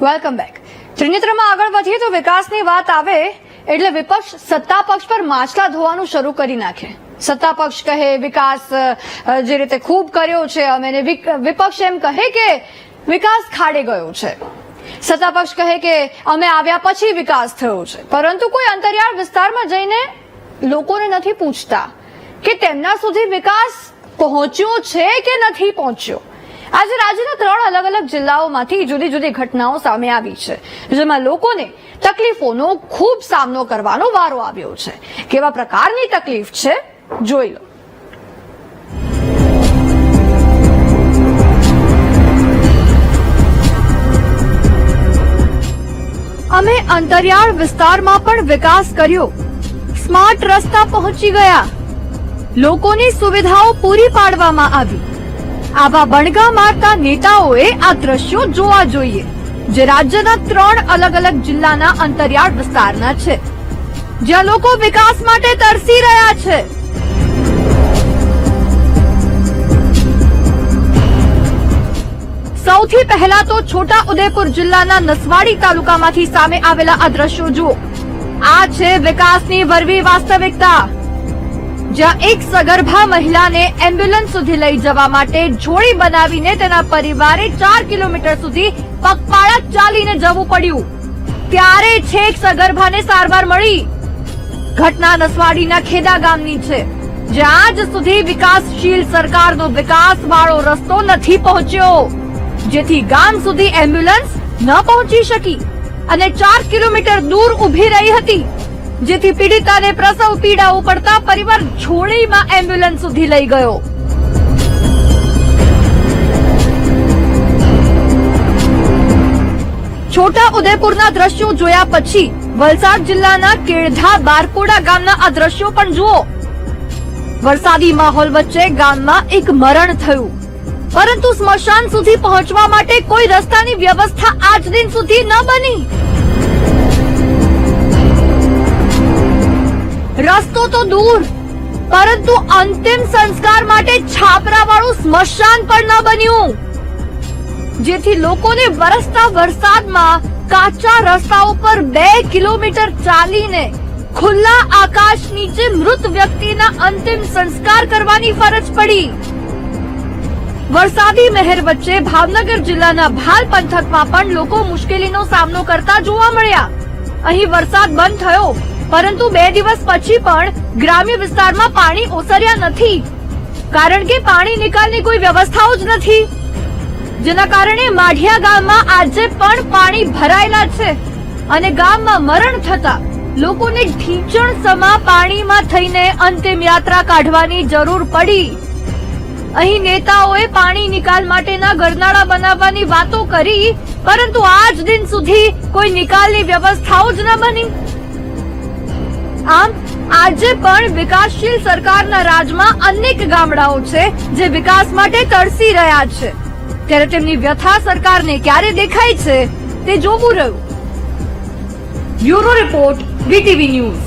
Welcome back ત્રિનેત્રમાં આગળ વધીએ તો વિકાસની વાત આવે એટલે વિપક્ષ સત્તા પક્ષ પર માછલા ધોવાનું શરૂ કરી નાખે. સત્તા પક્ષ કહે, વિકાસ જે રીતે ખૂબ કર્યો છે અમે વિપક્ષ એમ કહે કે, વિકાસ ખાડે ગયો છે. સત્તા પક્ષ કહે કે, અમે આવ્યા પછી વિકાસ થયો છે. પરંતુ કોઈ અંતરિયાળ વિસ્તારમાં જઈને લોકોને નથી પૂછતા કે તેમના સુધી વિકાસ પહોંચ્યો છે કે નથી પહોંચ્યો. આજે રાજ્યના ત્રણ અલગ અલગ જિલ્લાઓમાંથી જુદી જુદી ઘટનાઓ સામે આવી છે, જેમાં લોકોને તકલીફોનો ખૂબ સામનો કરવાનો વારો આવ્યો છે. કેવા પ્રકારની તકલીફ છે, જોઈ લો. અમે અંતરિયાળ વિસ્તારમાં પણ વિકાસ કર્યો. સ્માર્ટ રસ્તા પહોંચી ગયા. લોકોની સુવિધાઓ પૂરી પાડવામાં આવી. આવા બણગા મારતા નેતાઓએ આ દ્રશ્યો જોવા જોઈએ, જે રાજ્યના ત્રણ અલગ અલગ જિલ્લાના અંતરિયાળ વિસ્તારના છે, જ્યાં લોકો વિકાસ માટે તરસી રહ્યા છે. સૌથી પહેલા તો છોટા ઉદેપુર જિલ્લાના નસવાડી તાલુકામાંથી સામે આવેલા આ દ્રશ્યો જુઓ. આ છે વિકાસની વરવી વાસ્તવિકતા. જ્યાં એક સગર્ભા મહિલાને એમ્બ્યુલન્સ સુધી લઈ જવા માટે જોડી બનાવીને તેના પરિવારે ચાર કિલોમીટર સુધી પગપાળા ચાલીને જવું પડ્યું. ત્યારે છેક સગર્ભાને સારવાર મળી. ઘટના નસવાડીના ખેદા ગામની છે, જ્યાં આજ સુધી વિકાસશીલ સરકારનો વિકાસ વાળો રસ્તો નથી પહોંચ્યો, જેથી ગામ સુધી એમ્બ્યુલન્સ ન પહોંચી શકી અને ચાર કિલોમીટર દૂર ઊભી રહી હતી. જેથી પીડિતાને પ્રસવ પીડાઓ પડતા પરિવાર છોડીમાં એમ્બ્યુલન્સ સુધી લઈ ગયો. છોટા ઉદેપુરના દ્રશ્યો જોયા પછી વલસાડ જિલ્લાના કેળધા બારકોડા ગામના આ દ્રશ્યો પણ જુઓ. વરસાદી માહોલ વચ્ચે ગામમાં એક મરણ થયું. પરંતુ સ્મશાન સુધી પહોંચવા માટે કોઈ રસ્તાની વ્યવસ્થા આજ દિન સુધી ન બની. રસ્તો તો દૂર, પરંતુ અંતિમ સંસ્કાર માટે છાપરાવાળું સ્મશાન પણ ન બન્યું. જેથી લોકોને વરસતા વરસાદમાં કાચા રસ્તાઓ પર બે કિલોમીટર ચાલીને ખુલ્લા આકાશ નીચે મૃત વ્યક્તિના અંતિમ સંસ્કાર કરવાની ફરજ પડી. વરસાદી મહેર વચ્ચે ભાવનગર જિલ્લાના ભાલ પંથકમાં પણ લોકો મુશ્કેલીનો સામનો કરતા જોવા મળ્યા. અહીં વરસાદ બંધ થયો. પરંતુ બે દિવસ પછી પણ ગ્રામ્ય વિસ્તારમાં પાણી ઓસર્યા નથી. કારણ કે પાણી નિકાલની કોઈ વ્યવસ્થાઓ જ નથી. જેના કારણે માઢિયા ગામમાં આજે પણ પાણી ભરાયેલા છે અને ગામમાં મરણ થતા લોકોને ઢીંચણ સમા પાણીમાં થઈને અંતિમ યાત્રા કાઢવાની જરૂર પડી. અહીં નેતાઓએ પાણી નિકાલ માટેના ગરનાળા બનાવવાની વાતો કરી, પરંતુ આજ દિન સુધી કોઈ નિકાલની વ્યવસ્થાઓ જ ન બની. આમ, આજે પણ વિકાસશીલ સરકારના રાજમાં અનેક ગામડાઓ છે જે વિકાસ માટે તરસી રહ્યા છે. ત્યારે તેમની વ્યથા સરકારને ક્યારે દેખાય છે તે જોવું રહ્યું. Bureau report VTV news.